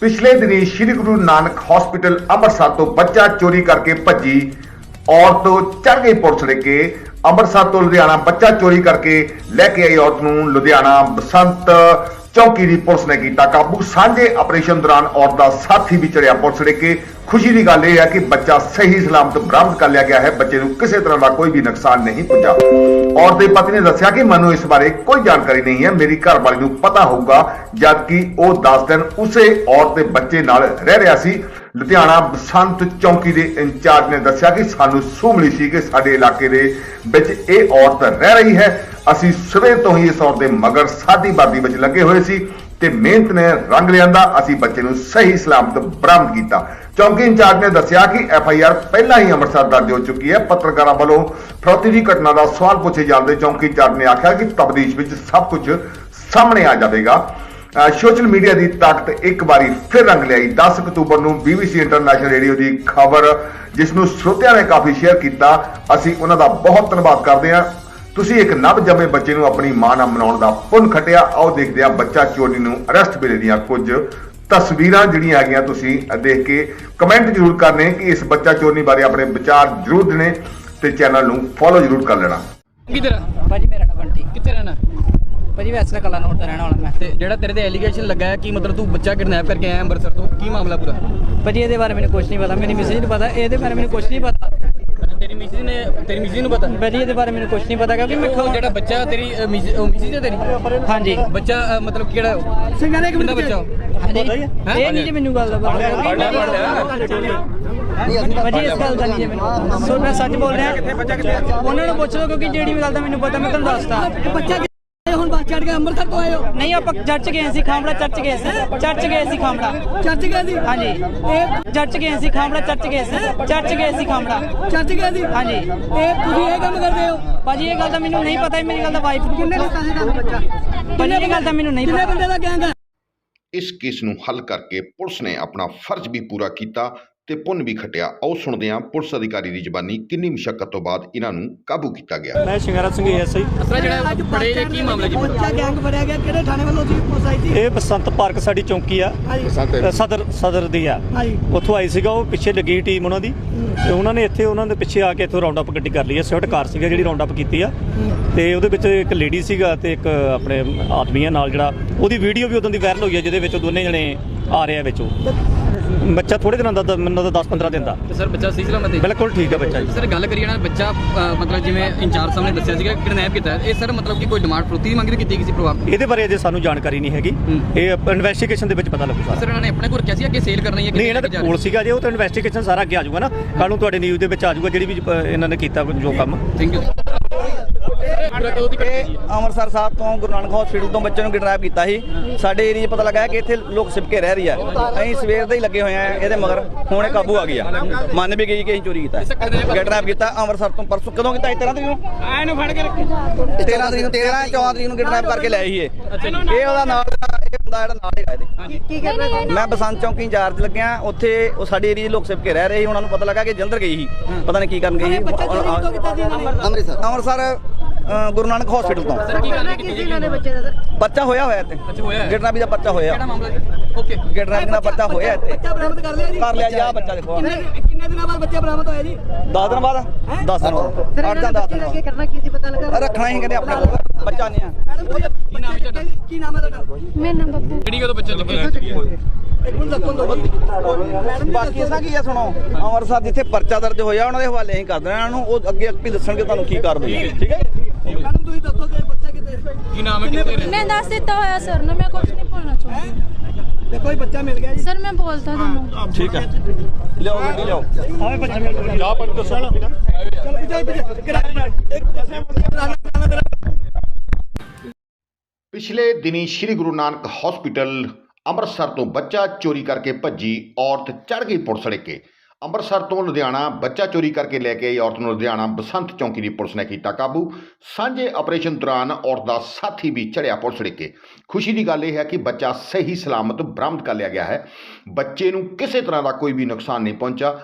ਪਿਛਲੇ ਦਿਨੀ ਸ੍ਰੀ ਗੁਰੂ ਨਾਨਕ ਹਸਪੀਟਲ ਅੰਮ੍ਰਿਤਸਰ ਤੋਂ ਬੱਚਾ ਚੋਰੀ ਕਰਕੇ ਭੱਜੀ। ਔਰਤ ਚੜ ਗਈ ਪੁਲਿਸ ਦੇ ਕੇ। ਅੰਮ੍ਰਿਤਸਰ ਤੋਂ ਲੁਧਿਆਣਾ ਬੱਚਾ ਚੋਰੀ ਕਰਕੇ ਲੈ ਕੇ ਆਈ ਔਰਤ ਨੂੰ। ਲੁਧਿਆਣਾ ਬਸੰਤ ਚੌਕੀ ਦੀ ਪੁਲਿਸ ਨੇ ਕੀਤਾ ਕਾਬੂ। ਸਾਂਝੇ ਆਪਰੇਸ਼ਨ ਦੌਰਾਨ ਔਰਤ ਦਾ ਸਾਥੀ ਵੀ ਚੜਿਆ ਪੁਲਿਸ ਲੈ ਕੇ ਖੁਸ਼ੀ ਦੀ ਗੱਲ ਇਹ ਹੈ ਕਿ ਬੱਚਾ ਸਹੀ ਸਲਾਮਤ ਬਰਾਮਦ ਕਰ ਲਿਆ ਗਿਆ ਹੈ। ਬੱਚੇ ਨੂੰ ਕਿਸੇ ਤਰ੍ਹਾਂ ਦਾ ਕੋਈ ਵੀ ਨੁਕਸਾਨ ਨਹੀਂ ਪੁੱਜਾ। ਔਰਤ ਦੇ ਪਤੀ ਨੇ ਦੱਸਿਆ ਕਿ ਮੈਨੂੰ ਇਸ ਬਾਰੇ ਕੋਈ ਜਾਣਕਾਰੀ ਨਹੀਂ ਹੈ। ਮੇਰੀ ਘਰ ਵਾਲੀ ਨੂੰ ਪਤਾ ਹੋਊਗਾ ਜਦ ਕਿ ਉਹ 10 ਦਿਨ ਉਸੇ ਔਰਤ ਦੇ ਬੱਚੇ ਨਾਲ ਰਹਿ ਰਿਹਾ ਸੀ। ਲੁਧਿਆਣਾ ਬਸੰਤ ਚੌਂਕੀ ਦੇ ਇੰਚਾਰਜ ਨੇ ਦੱਸਿਆ ਕਿ ਸਾਨੂੰ ਸੂਹ ਮਿਲੀ ਸੀ ਕਿ ਸਾਡੇ ਇਲਾਕੇ ਦੇ ਵਿੱਚ ਇਹ ਔਰਤ ਰਹਿ ਰਹੀ ਹੈ। ਅਸੀਂ ਸਵੇਰ ਤੋਂ ਹੀ ਇਸ ਔਰਤ ਦੇ ਮਗਰ ਸਾਦੀ ਬਾਦੀ ਵਿੱਚ ਲੱਗੇ ਹੋਏ ਸੀ ਤੇ ਮਿਹਨਤ ਨੇ ਰੰਗ ਲਿਆਂਦਾ। ਅਸੀਂ ਬੱਚੇ ਨੂੰ ਸਹੀ ਸਲਾਮਤ ਬਰਾਮਦ ਕੀਤਾ। ਚੌਂਕੀ ਇੰਚਾਰਜ ਨੇ ਦੱਸਿਆ ਕਿ ਐਫ ਆਈ ਆਰ ਪਹਿਲਾਂ ਹੀ ਅੰਮ੍ਰਿਤਸਰ ਦਰਜ ਹੋ ਚੁੱਕੀ ਹੈ। ਪੱਤਰਕਾਰਾਂ ਵੱਲੋਂ ਫਰੋਤੀ ਦੀ ਘਟਨਾ ਦਾ ਸਵਾਲ ਪੁੱਛੇ ਜਾਂਦੇ ਚੌਂਕੀ ਇੰਚਾਰਜ ਨੇ ਆਖਿਆ ਕਿ ਤਬਦੀਸ਼ ਵਿੱਚ ਸਭ ਕੁਝ ਸਾਹਮਣੇ ਆ ਜਾਵੇਗਾ। ਸੋਸ਼ਲ ਮੀਡੀਆ ਦੀ ਤਾਕਤ ਇੱਕ ਵਾਰੀ ਫਿਰ ਰੰਗ ਲਿਆਈ। 10 ਅਕਤੂਬਰ ਨੂੰ BBC ਇੰਟਰਨੈਸ਼ਨਲ ਰੇਡੀਓ ਦੀ ਖਬਰ ਜਿਸ ਨੂੰ ਸਰੋਤਿਆਂ ਨੇ ਕਾਫੀ ਸ਼ੇਅਰ ਕੀਤਾ ਅਸੀਂ ਉਹਨਾਂ ਦਾ ਬਹੁਤ ਧੰਨਵਾਦ ਕਰਦੇ ਹਾਂ। ਤੁਸੀਂ ਇੱਕ ਨਵ ਜੰਮੇ ਬੱਚੇ ਨੂੰ ਆਪਣੀ ਮਾਂ ਨਾਲ ਮਨਾਉਣ ਦਾ ਪੁੰਨ ਖਟਿਆ। ਆਓ ਦੇਖਦੇ ਹਾਂ ਬੱਚਾ ਚੋਰੀ ਨੂੰ ਅਰੈਸਟ ਵੇਲੇ ਦੀਆਂ ਕੁਝ ਤਸਵੀਰਾਂ ਜਿਹੜੀਆਂ ਹੈਗੀਆਂ ਤੁਸੀਂ ਦੇਖ ਕੇ ਕਮੈਂਟ ਜ਼ਰੂਰ ਕਰਨੇ ਕਿ ਇਸ ਬੱਚਾ ਚੋਰੀ ਬਾਰੇ ਆਪਣੇ ਵਿਚਾਰ ਜ਼ਰੂਰ ਦੇਣੇ ਤੇ ਚੈਨਲ ਨੂੰ ਫੋਲੋ ਜ਼ਰੂਰ ਕਰ ਲੈਣਾ। ਕਿਧਰ ਭਾਜੀ ਮੇਰਾ ਨਾਮ ਬੰਟੀ। ਕਿੱਥੇ ਰਹਿਣਾ ਭਾਜੀ ਵੈਸੇ ਕਲਾ ਨੋਟ ਦਾ ਰਹਿਣ ਵਾਲਾ ਮੈਂ। ਤੇ ਜਿਹੜਾ ਤੇਰੇ ਤੇ ਐਲੀਗੇਸ਼ਨ ਲੱਗਾ ਹੈ ਕਿ ਮਤਲਬ ਤੂੰ ਬੱਚਾ ਕਿਡਨੈਪ ਕਰਕੇ ਆਇਆ ਅੰਮ੍ਰਿਤਸਰ ਤੋਂ? ਕੀ ਮਾਮਲਾ ਪੂਰਾ? ਭਾਜੀ ਇਹਦੇ ਬਾਰੇ ਮੈਨੂੰ ਕੁਝ ਨਹੀਂ ਪਤਾ ਮੇਰੀ ਮਿਸਿਸ ਨੂੰ ਪਤਾ ਇਹਦੇ ਬਾਰੇ ਮੈਨੂੰ ਕੁਝ ਨਹੀਂ ਪਤਾ। ਤੇਰੀ ਮਿਸਿਸ ਨੇ ਤੇਰੀ ਮਿਸਿਸ ਨੂੰ ਪਤਾ? ਭਾਜੀ ਇਹਦੇ ਬਾਰੇ ਮੈਨੂੰ ਕੁਝ ਨਹੀਂ ਪਤਾ ਕਿਉਂਕਿ ਮੈਂ ਜਿਹੜਾ ਬੱਚਾ ਤੇਰੀ ਮਿਸਿਸ ਹੈ ਤੇਰੀ? ਹਾਂਜੀ। ਬੱਚਾ ਮਤਲਬ ਕਿਹੜਾ? ਸਿੰਘਾਂ ਦੇ ਕਿੰਨਾ ਬੱਚਾ ਇਹ ਨਹੀਂ ਜੀ ਮੈਨੂੰ ਗੱਲ ਦਾ ਪਤਾ ਭਾਜੀ ਇਸ ਗੱਲ ਦਾ ਨਹੀਂ ਮੈਨੂੰ। ਸੋ ਮੈਂ ਸੱਚ ਬੋਲ ਰਿਹਾ ਉਹਨਾਂ ਨੂੰ ਪੁੱਛ ਲਓ ਕਿਉਂਕਿ ਜਿਹੜੀ ਵੀ ਗੱਲ ਦਾ ਮੈਨੂੰ ਪਤਾ ਮੈਂ ਤੁਹਾਨੂੰ ਦੱਸਦਾ। ਬੱਚਾ ਚੜ ਕੇ ਅੰਮ੍ਰਿਤਸਰ ਤੋਂ ਆਏ ਹੋ? ਨਹੀਂ ਆਪਾਂ ਚਰਚ ਗਏ ਸੀ ਖਾਂਬੜਾ ਚਰਚ ਗਏ ਸੀ। ਚਰਚ ਗਏ ਸੀ ਖਾਂਬੜਾ ਚਰਚ ਗਏ ਸੀ? ਹਾਂਜੀ। ਇਹ ਚਰਚ ਗਏ ਸੀ ਖਾਂਬੜਾ ਚਰਚ ਗਏ ਸੀ। ਚਰਚ ਗਏ ਸੀ ਖਾਂਬੜਾ ਚਰਚ ਗਏ ਸੀ? ਹਾਂਜੀ। ਇਹ ਤੁਸੀਂ ਇਹ ਕੰਮ ਕਰਦੇ ਹੋ? ਭਾਜੀ ਇਹ ਗੱਲ ਤਾਂ ਮੈਨੂੰ ਨਹੀਂ ਪਤਾ ਮੇਰੀ ਗੱਲ ਦਾ ਵਾਈਫ ਨੂੰ ਕਿੰਨੇ ਦਿੱਤਾ ਸੀ ਤੁਹਾਨੂੰ ਬੱਚਾ? ਭਾਜੀ ਇਹ ਗੱਲ ਤਾਂ ਮੈਨੂੰ ਨਹੀਂ ਕਿੰਨੇ ਪਤਾ। ਬੰਦੇ ਦਾ ਗੈਂਗ ਹੈ ਇਸ ਕੇਸ ਨੂੰ ਹੱਲ ਕਰਕੇ ਪੁਲਿਸ ਨੇ ਆਪਣਾ ਫਰਜ਼ ਵੀ ਪੂਰਾ ਕੀਤਾ। ਤੇ ਪੁੰਨ ਵੀ ਖਟਿਆ। ਆਓ ਸੁਣਦੇ ਹਾਂ ਪੁਲਿਸ ਅਧਿਕਾਰੀ ਦੀ ਜ਼ਬਾਨੀ ਕਿੰਨੀ ਮੁਸ਼ਕਲ ਤੋਂ ਬਾਅਦ ਇਹਨਾਂ ਨੂੰ ਕਾਬੂ ਕੀਤਾ ਗਿਆ। ਮੈਂ ਸ਼ਿੰਗਾਰਾ ਸਿੰਘ ਐਸਆਈ ਅਸਰਾ ਜਿਹੜਾ ਫੜੇ ਜੇ ਕੀ ਮਾਮਲਾ ਜੀ ਬੱਚਾ ਗੈਂਗ ਫੜਿਆ ਗਿਆ। ਕਿਹੜੇ ਥਾਣੇ ਵੱਲੋਂ ਸੀ ਪੁਲਿਸ ਆਈ ਸੀ? ਇਹ ਬਸੰਤ ਪਾਰਕ ਸਾਡੀ ਚੌਂਕੀ ਆ। ਸਦਰ ਸਦਰ ਦੀ ਆ। ਉੱਥੋਂ ਆਈ ਸੀਗਾ ਉਹ ਪਿੱਛੇ ਲੱਗੀ ਟੀਮ ਉਹਨਾਂ ਦੀ। ਤੇ ਉਹਨਾਂ ਨੇ ਇੱਥੇ ਉਹਨਾਂ ਦੇ ਪਿੱਛੇ ਆ ਕੇ ਇੱਥੋਂ ਰਾਉਂਡ ਅਪ ਗੱਡੀ ਕਰ ਲਈ। ਹੈ ਸਵਿਫਟ ਕਾਰ ਸੀਗਾ ਜਿਹੜੀ ਰਾਉਂਡ ਅਪ ਕੀਤੀ ਆ। ਤੇ ਉਹਦੇ ਵਿੱਚ ਇੱਕ ਲੇਡੀ ਸੀਗਾ ਤੇ ਇੱਕ ਆਪਣੇ ਆਦਮੀ ਆ ਨਾਲ ਜਿਹੜਾ। ਉਹਦੀ ਵੀਡੀਓ ਵੀ ਉਦੋਂ ਦੀ ਵਾਇਰਲ ਹੋਈ ਹੈ ਜਿਹਦੇ ਵਿੱਚ ਉਹ ਦੋਨੇ ਜਣੇ ਆ ਰਹੇ ਆ ਵਿੱਚੋਂ ਬੱਚਾ ਥੋੜੇ ਦਿਨਾਂ ਦਾ ਮੈਨੂੰ ਤਾਂ 10 15 ਦਿਨ ਦਾ। ਤੇ ਸਰ ਬੱਚਾ ਸਹੀ ਸਲਾਮਤ ਹੈ? ਬਿਲਕੁਲ ਠੀਕ ਹੈ ਬੱਚਾ ਜੀ। ਸਰ ਗੱਲ ਕਰੀਏ ਨਾ ਬੱਚਾ ਮਤਲਬ ਜਿਵੇਂ ਇੰਚਾਰਜ ਸਾਹਮਣੇ ਦੱਸਿਆ ਸੀਗਾ ਕਿਡਨੈਪ ਕੀਤਾ। ਇਹ ਸਰ ਮਤਲਬ ਕਿ ਕੋਈ ਡਿਮਾਂਡ ਫਰੋਤੀ ਦੀ ਮੰਗ ਕੀਤੀ ਕਿਸੇ ਪਰਿਵਾਰ ਤੋਂ? ਇਹਦੇ ਬਾਰੇ ਅਜੇ ਸਾਨੂੰ ਜਾਣਕਾਰੀ ਨਹੀਂ ਹੈਗੀ। ਇਹ ਇਨਵੈਸਟੀਗੇਸ਼ਨ ਦੇ ਵਿੱਚ ਪਤਾ ਲੱਗੂਗਾ ਸਰ। ਇਹਨਾਂ ਨੇ ਆਪਣੇ ਕੋਲ ਰੱਖਿਆ ਸੀ ਅੱਗੇ ਸੇਲ ਕਰਨੀ ਹੈ ਨਹੀਂ ਇਹਨਾਂ ਦੇ ਕੋਲ ਸੀਗਾ ਜੇ ਉਹ ਤਾਂ ਇਨਵੈਸਟੀਗੇਸ਼ਨ ਸਾਰਾ ਅੱਗੇ ਆ ਜਾਊਗਾ ਨਾ। ਕੱਲ ਨੂੰ ਤੁਹਾਡੇ ਨਿਊਜ਼ ਦੇ ਵਿੱਚ ਆ ਜਾਊਗਾ ਜਿਹੜੀ ਵੀ ਇਹਨਾਂ ਨੇ ਕੀਤਾ ਜੋ ਕੰਮ। ਥੈਂਕ ਯੂ ਅੰਮ੍ਰਿਤਸਰ ਸਾਹਿਬ ਤੋਂ ਗੁਰੂ ਨਾਨਕ ਹਸਪੀਟਲ ਤੋਂ ਬੱਚੇ ਨੂੰ ਕਿਡਨੈਪ ਕੀਤਾ ਸੀ। ਸਾਡੇ ਏਰੀਆ 'ਚ ਪਤਾ ਲੱਗਾ ਕਿ ਇੱਥੇ ਲੋਕ ਸਿਪਕੇ ਰਹਿ ਰਹੀ ਆ ਅਸੀਂ ਸਵੇਰ ਦੇ ਹੀ ਲੱਗੇ ਹੋਏ ਆ ਇਹਦੇ ਮਗਰ। ਹੁਣ ਕਾਬੂ ਆ ਗਿਆ। ਮੰਨ ਵੀ ਗਈ ਕਿ ਅਸੀਂ ਚੋਰੀ ਕੀਤਾ ਕਿਡਨੈਪ ਕੀਤਾ ਅੰਮ੍ਰਿਤਸਰ ਤੋਂ ਪਰਸੋਂ। ਕਦੋਂ ਕੀਤਾ 13 ਤਰੀਕ ਨੂੰ? ਇਹਨੂੰ ਫੜ ਕੇ ਰੱਖ। 13 ਤਰੀਕ ਨੂੰ 13 14 ਤਰੀਕ ਨੂੰ ਕਿਡਨੈਪ ਕਰਕੇ ਲਿਆਏ ਸੀ ਇਹ। ਇਹ ਉਹਦਾ ਨਾਲ ਦਾ ਇਹ ਬੰਦਾ ਜਿਹੜਾ ਨਾਲ ਹੈਗਾ ਇਹਦੇ। ਕੀ ਕਰਨਾ ਮੈਂ ਬਸੰਤ ਚੌਂਕੀ ਇੰਚਾਰਜ ਲੱਗਿਆ। ਉੱਥੇ ਉਹ ਸਾਡੇ ਏਰੀਆ ਦੇ ਲੋਕ ਸਿਪਕੇ ਰਹਿ ਰਹੇ ਸੀ। ਉਹਨਾਂ ਨੂੰ ਪਤਾ ਲੱਗਾ ਕਿ ਜਲੰਧਰ ਗਈ ਸੀ। ਪਤਾ ਨਹੀਂ ਕੀ ਕਰਨ ਗਈ ਸੀ। ਨੇ। ਅੰਮ੍ਰਿਤਸਰ। ਅੰਮ੍ਰਿਤਸਰ ਅ, ਗੁਰੂ ਨਾਨਕ ਹਸਪੀਟਲ ਤੋਂ। ਸਰ ਕੀ ਗੱਲ ਕੀਤੀ ਜੀ ਇਹਨਾਂ ਨੇ ਬੱਚੇ ਦਾ ਸਰ? ਪਰਚਾ ਹੋਇਆ ਹੋਇਆ ਇੱਥੇ। ਅੱਛਾ ਹੋਇਆ ਹੈ। ਦਾ ਪਰਚਾ ਹੋਇਆ। ਕਿਹੜਾ ਮਾਮਲਾ ਜੀ? ਓਕੇ ਦਾ ਪਰਚਾ ਹੋਇਆ ਇੱਥੇ। ਬੱਚਾ ਬਰਾਮਦ ਕਰ ਲਿਆ ਜੀ। ਕਰ ਲਿਆ ਜੀ ਆਹ ਬੱਚਾ ਦੇਖੋ। ਕਿੰਨੇ ਕਿੰਨੇ ਦਿਨਾਂ ਬਾਅਦ ਬੱਚਾ ਬਰਾਮਦ ਹੋਇਆ ਜੀ? 10 ਦਿਨ ਬਾਅਦ? 10 ਦਿਨ ਬਾਅਦ। 8 ਦਿਨ 10 ਦਿਨ ਅੱਗੇ ਕਰਨਾ ਕੀ ਸੀ ਪਤਾ ਲੱਗਾ? ਬਾਅਦ ਰੱਖਣਾ ਹੀ ਕਹਿੰਦੇ ਆਪਣੇ ਕੋਲ। ਬੱਚਾ ਨਹੀਂ ਆ ਕੀ ਨਾਮ ਹੈ ਤੁਹਾਡਾ? ਕੀ ਨਾਮ ਹੈ ਤੁਹਾਡਾ? ਮੇਰਾ ਨਾਮ ਬੱਬੂ। ਕਿਹੜੀ ਕਦੋਂ ਬੱਚਾ ਲੱਗਿਆ ਇੱਕ ਮਿੰਟ ਦੱਸੋ ਦੋ ਮੈਡਮ ਬਾਕੀ ਇਸਾਂ ਕੀ ਆ ਸੁਣੋ। ਅੰਮ੍ਰਿਤਸਰ ਜਿੱਥੇ ਪਰਚਾ ਦਰਜ ਹੋਇਆ ਉਹਨਾਂ ਦੇ ਹਵਾਲੇ ਅਸੀਂ ਕਰ ਦੇਣਾ। ਇਹਨਾਂ ਨੂੰ ਉਹ ਅੱਗੇ ਅੱਗੇ ਦੱਸਣਗੇ ਤੁਹਾਨੂੰ ਕੀ ਕਾਰਵਾਈ ਹੈ। ਠੀਕ ਹੈ ਮੈਡਮ ਤੁਸੀਂ ਦੱਸੋ ਕਿ ਬੱਚਾ ਕਿੱਥੇ ਕੀ ਨਾਮ ਹੈ ਕਿੱਥੇ ਰਹਿੰਦੇ ਮੈਂ ਦੱਸ ਦਿੱਤਾ ਹੋਇਆ ਸਰ ਨੂੰ ਮੈਂ ਕੁਝ ਨਹੀਂ ਬੋਲਣਾ ਚਾਹੁੰਦੀ ਦੇਖੋ ਇਹ ਬੱਚਾ ਮਿਲ ਗਿਆ ਜੀ ਸਰ ਮੈਂ ਬੋਲਤਾ ਤੁਹਾਨੂੰ ਠੀਕ ਹੈ ਲਿਆਓ ਗੱਡੀ ਲਿਆਓ ਆਵੇ ਬੱਚਾ ਮੇਰੇ ਜਾ ਪਰ ਦੱਸੋ ਚਲੋ ਪਿੱਛੇ ਪਿੱਛੇ ਕਿਹੜਾ ਇੱਕ ਪਿਛਲੇ ਦਿਨੀ ਸ੍ਰੀ ਗੁਰੂ ਨਾਨਕ ਹਸਪੀਟਲ ਅੰਮ੍ਰਿਤਸਰ ਤੋਂ ਬੱਚਾ ਚੋਰੀ ਕਰਕੇ ਭੱਜੀ ਔਰਤ ਚੜ ਗਈ ਪੁਲਿਸ ਲੈ ਕੇ ਅੰਮ੍ਰਿਤਸਰ ਤੋਂ ਲੁਧਿਆਣਾ ਬੱਚਾ ਚੋਰੀ ਕਰਕੇ ਲੈ ਕੇ ਆਈ ਔਰਤ ਨੂੰ ਲੁਧਿਆਣਾ ਬਸੰਤ ਚੌਂਕੀ ਦੀ ਪੁਲਿਸ ਨੇ ਕੀਤਾ ਕਾਬੂ। ਸਾਂਝੇ ਆਪਰੇਸ਼ਨ ਦੌਰਾਨ ਔਰਤ ਦਾ ਸਾਥੀ ਵੀ ਚੜਿਆ ਪੁਲਿਸ ਡਿੱਕੇ ਖੁਸ਼ੀ ਦੀ ਗੱਲ ਇਹ ਹੈ ਕਿ ਬੱਚਾ ਸਹੀ ਸਲਾਮਤ ਬਰਾਮਦ ਕਰ ਲਿਆ ਗਿਆ ਹੈ। ਬੱਚੇ ਨੂੰ ਕਿਸੇ ਤਰ੍ਹਾਂ ਦਾ ਕੋਈ ਵੀ ਨੁਕਸਾਨ ਨਹੀਂ ਪਹੁੰਚਾ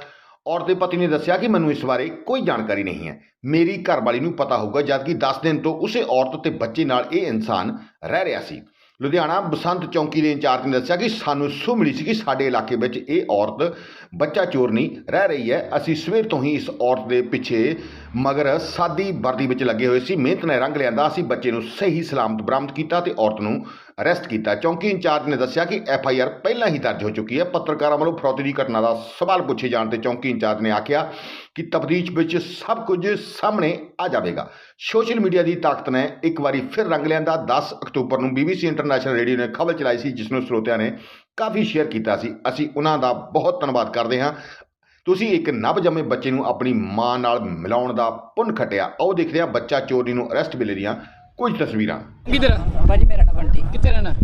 ਔਰਤ ਦੇ ਪਤੀ ਨੇ ਦੱਸਿਆ ਕਿ ਮੈਨੂੰ ਇਸ ਬਾਰੇ ਕੋਈ ਜਾਣਕਾਰੀ ਨਹੀਂ ਹੈ। ਮੇਰੀ ਘਰਵਾਲੀ ਨੂੰ ਪਤਾ ਹੋਊਗਾ ਜਦਕਿ 10 ਦਿਨ ਤੋਂ ਉਸੇ ਔਰਤ ਤੇ ਬੱਚੇ ਨਾਲ ਇਹ ਇਨਸਾਨ ਰਹਿ ਰਿਹਾ ਸੀ। ਲੁਧਿਆਣਾ ਬਸੰਤ ਚੌਂਕੀ ਦੇ ਇੰਚਾਰਜ ਨੇ ਦੱਸਿਆ ਕਿ ਸਾਨੂੰ ਸੂਹ ਮਿਲੀ ਸੀ ਕਿ ਸਾਡੇ ਇਲਾਕੇ ਵਿੱਚ ਇਹ ਔਰਤ ਬੱਚਾ ਚੋਰਨੀ ਰਹਿ ਰਹੀ ਹੈ। ਅਸੀਂ ਸਵੇਰ ਤੋਂ ਹੀ ਇਸ ਔਰਤ ਦੇ ਪਿੱਛੇ ਮਗਰ ਸਾਦੀ ਵਰਦੀ ਵਿੱਚ ਲੱਗੇ ਹੋਏ ਸੀ। ਮਿਹਨਤ ਨੇ ਰੰਗ ਲਿਆਂਦਾ, ਅਸੀਂ ਬੱਚੇ ਨੂੰ ਸਹੀ ਸਲਾਮਤ ਬਰਾਮਦ ਕੀਤਾ ਤੇ ਔਰਤ ਨੂੰ ਅਰੈਸਟ ਕੀਤਾ। ਚੌਂਕੀ ਇੰਚਾਰਜ ਨੇ ਦੱਸਿਆ ਕਿ ਐਫ ਆਈ ਆਰ ਪਹਿਲਾਂ ਹੀ ਦਰਜ ਹੋ ਚੁੱਕੀ ਹੈ। ਪੱਤਰਕਾਰਾਂ ਵੱਲੋਂ ਫਰੌਤੀ ਦੀ ਘਟਨਾ ਦਾ ਸਵਾਲ ਪੁੱਛੇ ਜਾਣ ਤੇ ਚੌਂਕੀ ਇੰਚਾਰਜ ਨੇ ਆਖਿਆ ਕਿ ਤਫਤੀਸ਼ ਵਿੱਚ ਸਭ ਕੁਝ ਸਾਹਮਣੇ ਆ ਜਾਵੇਗਾ। ਸੋਸ਼ਲ ਮੀਡੀਆ ਦੀ ਤਾਕਤ ਨੇ ਇੱਕ ਵਾਰੀ ਫਿਰ ਰੰਗ ਲਿਆਂਦਾ। 10 ਅਕਤੂਬਰ ਨੂੰ BBC ਇੰਟਰਨੈਸ਼ਨਲ ਰੇਡੀਓ ਨੇ ਖਬਰ ਚਲਾਈ ਸੀ ਜਿਸ ਨੂੰ ਸਰੋਤਿਆਂ ਨੇ ਕਾਫੀ ਸ਼ੇਅਰ ਕੀਤਾ ਸੀ। ਅਸੀਂ ਉਹਨਾਂ ਦਾ ਬਹੁਤ ਧੰਨਵਾਦ ਕਰਦੇ ਹਾਂ। ਤੁਸੀਂ ਇੱਕ ਨਵ ਜੰਮੇ ਬੱਚੇ ਨੂੰ ਆਪਣੀ ਮਾਂ ਨਾਲ ਮਿਲਾਉਣ ਦਾ ਪੁੰਨ ਖਟਿਆ। ਆਓ ਦੇਖਦੇ ਹਾਂ ਬੱਚਾ ਚੋਰੀ ਨੂੰ ਅਰੈਸਟ ਵੇਲੇ ਦੀਆਂ ਕੁਝ ਤਸਵੀਰਾਂ। ਕਿਧਰ ਭਾਜੀ ਮੇਰਾ ਨਾਮ ਬੰਟੀ। ਕਿੱਥੇ ਰਹਿਣਾ?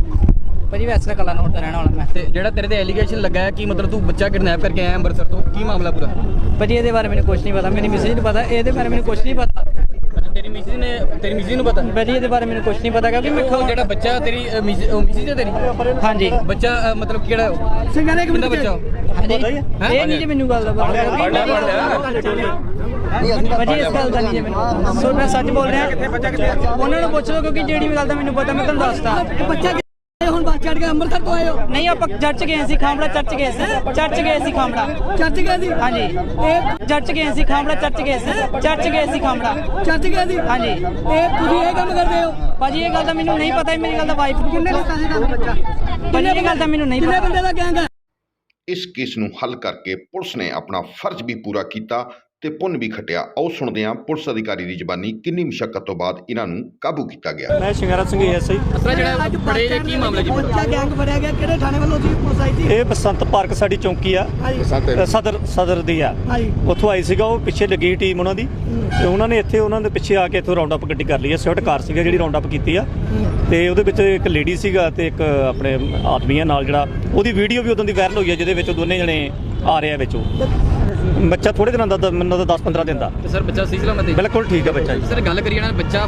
ਭਾਜੀ ਵੈਸੇ ਤਾਂ ਕਲਾ ਨੋਟ ਦਾ ਰਹਿਣ ਵਾਲਾ ਮੈਂ। ਤੇ ਜਿਹੜਾ ਤੇਰੇ ਤੇ ਐਲੀਗੇਸ਼ਨ ਲੱਗਾ ਹੈ ਕਿ ਮਤਲਬ ਤੂੰ ਬੱਚਾ ਕਿਡਨੈਪ ਕਰਕੇ ਆਇਆ ਅੰਮ੍ਰਿਤਸਰ ਤੋਂ? ਕੀ ਮਾਮਲਾ ਪੂਰਾ? ਭਾਜੀ ਇਹਦੇ ਬਾਰੇ ਮੈਨੂੰ ਕੁਝ ਨਹੀਂ ਪਤਾ। ਮੇਰੀ ਮਿਸਿਸ ਨੂੰ ਪਤਾ। ਇਹਦੇ ਬਾਰੇ ਮੈਨੂੰ ਕੁਝ ਨਹੀਂ ਪਤਾ। ਤੇਰੀ ਮਿਸਿਸ ਨੇ ਤੇਰੀ ਮਿਸਿਸ ਨੂੰ ਪਤਾ? ਭਾਜੀ ਇਹਦੇ ਬਾਰੇ ਮੈਨੂੰ ਕੁਝ ਨਹੀਂ ਪਤਾ ਕਿਉਂਕਿ ਮੈਂ ਉਹ ਜਿਹੜਾ ਬੱਚਾ ਤੇਰੀ ਮਿਸਿਸ ਹੈ ਤੇਰੀ? ਹਾਂਜੀ। ਬੱਚਾ ਅ, ਮਤਲਬ ਕਿਹੜਾ ਉਹ? ਸਿੰਘਾਂ ਨੇ ਇੱਕ ਮਿੰਟ ਬੱਚਾ ਉਹ? ਇਹ ਨਹੀਂ ਜੀ ਮੈਨੂੰ ਗੱਲ ਦਾ ਪਤਾ। ਭਾਜੀ ਇਸ ਗੱਲ ਦਾ ਨਹੀਂ ਜੀ ਮੈਨੂੰ ਸੋ ਮੈਂ ਸੱਚ ਬੋਲ ਰਿਹਾ। ਉਹਨਾਂ ਨੂੰ ਪੁੱਛ ਲਓ ਕਿਉਂਕਿ ਜਿਹੜੀ ਵੀ ਗੱਲ ਦਾ ਮੈਨੂੰ ਪਤਾ ਮੈਂ ਤੁਹਾਨੂੰ ਦੱਸਦਾ। ਬੱਚਾ ਚੜ ਕੇ ਅੰਮ੍ਰਿਤਸਰ ਤੋਂ ਆਏ ਹੋ? ਨਹੀਂ ਆਪਾਂ ਚਰਚ ਗਏ ਸੀ ਖਾਮੜਾ ਚਰਚ ਗਏ ਸੀ। ਚਰਚ ਗਏ ਸੀ ਖਾਮੜਾ ਚਰਚ ਗਏ ਸੀ? ਹਾਂਜੀ। ਇਹ ਚਰਚ ਗਏ ਸੀ ਖਾਮੜਾ ਚਰਚ ਗਏ ਸੀ। ਚਰਚ ਗਏ ਸੀ ਖਾਮੜਾ ਚਰਚ ਗਏ ਸੀ? ਹਾਂਜੀ। ਇਹ ਤੁਸੀਂ ਇਹ ਕੰਮ ਕਰਦੇ ਹੋ? ਭਾਜੀ ਇਹ ਗੱਲ ਦਾ ਮੈਨੂੰ ਨਹੀਂ ਪਤਾ ਮੇਰੀ ਗੱਲ ਦਾ ਵਾਈਫ ਨੂੰ ਕਿੰਨੇ ਲੋਕਾਂ ਸੀ ਤੁਹਾਨੂੰ ਬੱਚਾ? ਭਾਜੀ ਇਹ ਗੱਲ ਦਾ ਮੈਨੂੰ ਨਹੀਂ ਕਿੰਨੇ ਪਤਾ। ਬੰਦੇ ਦਾ ਗੈਂਗ ਹੈ ਇਸ ਕੇਸ ਨੂੰ ਹੱਲ ਕਰਕੇ ਪੁਲਿਸ ਨੇ ਆਪਣਾ ਫਰਜ਼ ਵੀ ਪੂਰਾ ਕੀਤਾ। ਤੇ ਪੁੰਨ ਵੀ ਖਟਿਆ। ਆਓ ਸੁਣਦੇ ਹਾਂ ਪੁਲਿਸ ਅਧਿਕਾਰੀ ਦੀ ਜ਼ਬਾਨੀ ਕਿੰਨੀ ਮੁਸ਼ਕਲ ਤੋਂ ਬਾਅਦ ਇਹਨਾਂ ਨੂੰ ਕਾਬੂ ਕੀਤਾ ਗਿਆ। ਮੈਂ ਸ਼ਿੰਗਾਰਾ ਸਿੰਘ ਐਸਆਈ ਅਸਰਾ ਜਿਹੜਾ ਬੜੇ ਜੇ ਕੀ ਮਾਮਲਾ ਜੀ? ਬੱਚਾ ਗੈਂਗ ਫੜਿਆ ਗਿਆ। ਕਿਹੜੇ ਥਾਣੇ ਵੱਲੋਂ ਸੀ ਪੁਲਿਸ ਆਈ ਸੀ? ਇਹ ਬਸੰਤ ਪਾਰਕ ਸਾਡੀ ਚੌਂਕੀ ਆ। ਸਦਰ ਸਦਰ ਦੀ ਆ। ਉੱਥੋਂ ਆਈ ਸੀਗਾ ਉਹ ਪਿੱਛੇ ਲੱਗੀ ਟੀਮ ਉਹਨਾਂ ਦੀ। ਤੇ ਉਹਨਾਂ ਨੇ ਇੱਥੇ ਉਹਨਾਂ ਦੇ ਪਿੱਛੇ ਆ ਕੇ ਇੱਥੋਂ ਰਾਉਂਡ ਅਪ ਗੱਡੀ ਕਰ ਲਈ ਹੈ ਸਵਿਫਟ ਕਾਰ ਸੀਗਾ ਜਿਹੜੀ ਰਾਉਂਡ ਅਪ ਕੀਤੀ ਆ। ਤੇ ਉਹਦੇ ਵਿੱਚ ਇੱਕ ਲੇਡੀ ਸੀਗਾ ਤੇ ਇੱਕ ਆਪਣੇ ਆਦਮੀ ਆ ਨਾਲ ਜਿਹੜਾ। ਉਹਦੀ ਵੀਡੀਓ ਵੀ ਉਦੋਂ ਦੀ ਵਾਇਰਲ ਹੋਈ ਹੈ ਜਿਹਦੇ ਵਿੱਚ ਦੋਨੇ ਜਣੇ ਆ ਰਹੇ ਆ ਵਿੱਚੋਂ ਬੱਚਾ ਥੋੜੇ ਦਿਨਾਂ ਦਾ ਮੈਨੂੰ ਤਾਂ 10 15 ਦਿਨ ਦਾ। ਤੇ ਸਰ ਬੱਚਾ ਸਹੀ ਸਲਾਮਤ ਹੈ ਬਿਲਕੁਲ ਠੀਕ ਹੈ ਬੱਚਾ ਜੀ। ਸਰ ਗੱਲ ਕਰੀਏ ਨਾ ਬੱਚਾ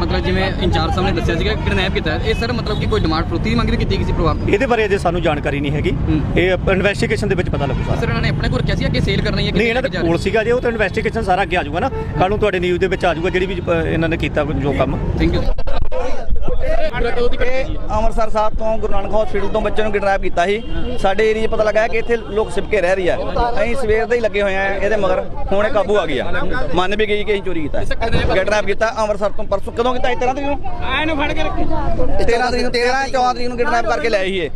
ਮਤਲਬ ਜਿਵੇਂ ਇੰਚਾਰਜ ਸਾਹਿਬ ਨੇ ਦੱਸਿਆ ਸੀਗਾ ਕਿਡਨੈਪ ਕੀਤਾ। ਇਹ ਸਰ ਮਤਲਬ ਕਿ ਕੋਈ ਡਿਮਾਂਡ ਫਰੋਤੀ ਮੰਗੀ ਕੀਤੀ ਕਿਸੇ ਪਰਿਵਾਰ ਤੋਂ ਇਹਦੇ ਬਾਰੇ ਅਜੇ ਸਾਨੂੰ ਜਾਣਕਾਰੀ ਨਹੀਂ ਹੈਗੀ। ਇਹ ਇਨਵੈਸਟੀਗੇਸ਼ਨ ਦੇ ਵਿੱਚ ਪਤਾ ਲੱਗੂਗਾ। ਸਰ ਇਹਨਾਂ ਨੇ ਆਪਣੇ ਕੋਲ ਰੱਖਿਆ ਸੀ ਅੱਗੇ ਸੇਲ ਕਰਨੀ ਹੈ ਨਹੀਂ ਇਹਨਾਂ ਦੇ ਕੋਲ ਸੀਗਾ ਜੇ ਉਹ ਤਾਂ ਇਨਵੈਸਟੀਗੇਸ਼ਨ ਸਾਰਾ ਅੱਗੇ ਆ ਜਾਊਗਾ ਨਾ। ਕੱਲ ਨੂੰ ਤੁਹਾਡੇ ਨਿਊਜ਼ ਦੇ ਵਿੱਚ ਆ ਜਾਊਗਾ ਜਿਹੜੀ ਵੀ ਅ, ਇਹਨਾਂ ਨੇ ਕੀਤਾ ਜੋ ਕੰਮ। ਥੈਂਕ ਯੂ ਪੂਰਾ ਕਦੋਂ ਦੀ ਘਟਨਾ ਇਹ ਅੰਮ੍ਰਿਤਸਰ ਸਾਹਿਬ ਤੋਂ ਗੁਰੂ ਨਾਨਕ ਹਸਪੀਟਲ ਤੋਂ ਬੱਚੇ ਨੂੰ ਕਿਡਨੈਪ ਕੀਤਾ ਸੀ। ਸਾਡੇ ਏਰੀਆ 'ਚ ਪਤਾ ਲੱਗਾ ਕਿ ਇੱਥੇ ਲੋਕ ਸਿਪਕੇ ਰਹਿ ਰਹੀ ਆ। ਅਸੀਂ ਸਵੇਰ ਦੇ ਹੀ ਲੱਗੇ ਹੋਏ ਆ ਇਹਦੇ ਮਗਰ ਹੁਣ ਇਹ ਕਾਬੂ ਆ ਗਿਆ। ਮੰਨ ਵੀ ਗਈ ਕਿ ਅਸੀਂ ਚੋਰੀ ਕੀਤਾ। ਕਿਡਨੈਪ ਕੀਤਾ ਅੰਮ੍ਰਿਤਸਰ ਤੋਂ ਪਰਸੋਂ। ਕਦੋਂ ਕੀਤਾ 13 ਤਰੀਕ ਨੂੰ? ਆ ਇਹਨੂੰ ਫੜ ਕੇ ਰੱਖੀ। 13 ਤਰੀਕ ਨੂੰ 13 14 ਤਰੀਕ ਨੂੰ ਕਿਡਨੈਪ ਕਰਕੇ ਲੈ ਆਈ ਇਹ।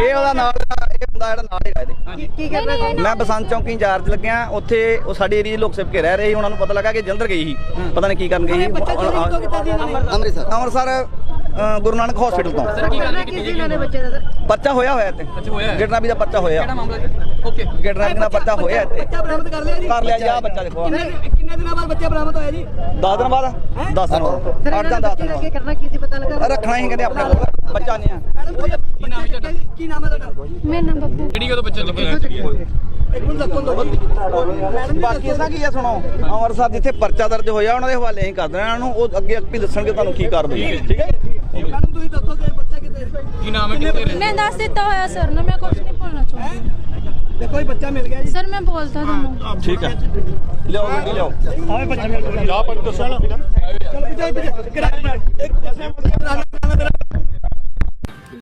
ਇਹ ਉਹਦਾ ਨਾਲ ਦਾ- ਇਹ ਬੰਦਾ ਜਿਹੜਾ ਨਾਲ ਹੈਗਾ ਇਹਦੇ ਕੀ ਕਰਦੇ ਸੀ? ਮੈਂ ਬਸੰਤ ਚੌਂਕੀ ਇੰਚਾਰਜ ਲੱਗਿਆ। ਉੱਥੇ ਉਹ ਸਾਡੇ ਏਰੀਆ ਲੋਕ ਸਿਪਕੇ ਰਹਿ ਰਹੇ ਸੀ। ਉਹਨਾਂ ਨੂੰ ਪਤਾ ਲੱਗਾ ਕਿ ਜਲੰਧਰ ਗਈ ਸੀ। ਪਤਾ ਨਹੀਂ ਕੀ ਕਰਨ ਗਈ ਸੀ। ਨੇ? ਅੰਮ੍ਰਿਤਸਰ। ਅੰਮ੍ਰਿਤਸਰ ਗੁਰੂ ਨਾਨਕ ਹਸਪੀਟਲ ਤੋਂ। ਸਰ ਕੀ ਗੱਲ ਕੀਤੀ ਜੀ ਇਹਨਾਂ ਨੇ ਬੱਚੇ ਦਾ ਸਰ? ਪਰਚਾ ਹੋਇਆ ਹੋਇਆ ਇੱਥੇ। ਅੱਛਾ ਹੋਇਆ ਦਾ ਪਰਚਾ ਹੋਇਆ। ਕਿਹੜਾ ਮਾਮਲਾ ਜੀ? ਓਕੇ ਕਿਡਨੈਪ ਦਾ ਪਰਚਾ ਹੋਇਆ ਇੱਥੇ। ਬੱਚਾ ਬਰਾਮਦ ਕਰ ਲਿਆ ਜੀ? ਕਰ ਲਿਆ ਜੀ ਆਹ ਬੱਚਾ ਦੇਖੋ। ਕਿੰਨੇ ਦਿਨਾਂ ਬਾਅਦ ਬੱਚਾ ਬਰਾਮਦ ਹੋਇਆ ਜੀ? 10 ਦਿਨ ਬਾਅਦ? 10 ਦਿਨ ਬਾਅਦ। 8 ਜਾਂ 10 ਦਿਨ ਬਾਅਦ। ਕਰਨਾ ਕੀ ਸੀ ਪਤਾ ਲੱਗਾ? ਰੱਖਣਾ ਹੀ ਕਹਿੰਦੇ ਆਪਣੇ ਕੋਲ। ਬੱਚਾ ਨਹੀਂ ਆ ਕੀ ਨਾਮ ਹੈ ਤੁਹਾਡਾ? ਕੀ ਨਾਮ ਹੈ ਤੁਹਾਡਾ? ਮੇਰਾ ਨਾਮ ਬੱਬੂ। ਕਿਹੜੀ ਕਦੋਂ ਬੱਚਾ ਲੱਗਿਆ ਮੈਡਮ ਬਾਕੀ ਇਹਦਾ ਕੀ ਆ ਸੁਣੋ? ਅੰਮ੍ਰਿਤਸਰ ਜਿੱਥੇ ਪਰਚਾ ਦਰਜ ਹੋਇਆ ਉਹਨਾਂ ਦੇ ਹਵਾਲੇ ਅਸੀਂ ਕਰ ਦੇਣਾ ਇਹਨਾਂ ਨੂੰ। ਉਹ ਅੱਗੇ ਆਪੇ ਦੱਸਣਗੇ ਤੁਹਾਨੂੰ ਕੀ ਕਾਰਵਾਈ ਹੈ ਠੀਕ ਹੈ ਮੈਡਮ ਤੁਸੀਂ ਦੱਸੋ ਕਿ ਬੱਚਾ ਕਿੱਥੇ ਕੀ ਨਾਮ ਹੈ ਕਿੱਥੇ ਰਹਿੰਦੇ? ਮੈਂ ਦੱਸ ਦਿੱਤਾ ਹੋਇਆ ਸਰ ਨੂੰ ਮੈਂ ਕੁਝ ਨਹੀਂ ਬੋਲਣਾ ਚਾਹੁੰਦੀ। ਦੇਖੋ ਇਹ ਬੱਚਾ ਮਿਲ ਗਿਆ ਜੀ। ਸਰ ਮੈਂ ਬੋਲਤਾ ਤੁਹਾਨੂੰ। ਠੀਕ ਹੈ ਲਿਆਓ ਗੱਡੀ ਲਿਆਓ। ਚਲੋ ਪਿੱਛੇ ਪਿੱਛੇ ਕਿਰਾਏ ਇੱਕ ਜੈਸੇ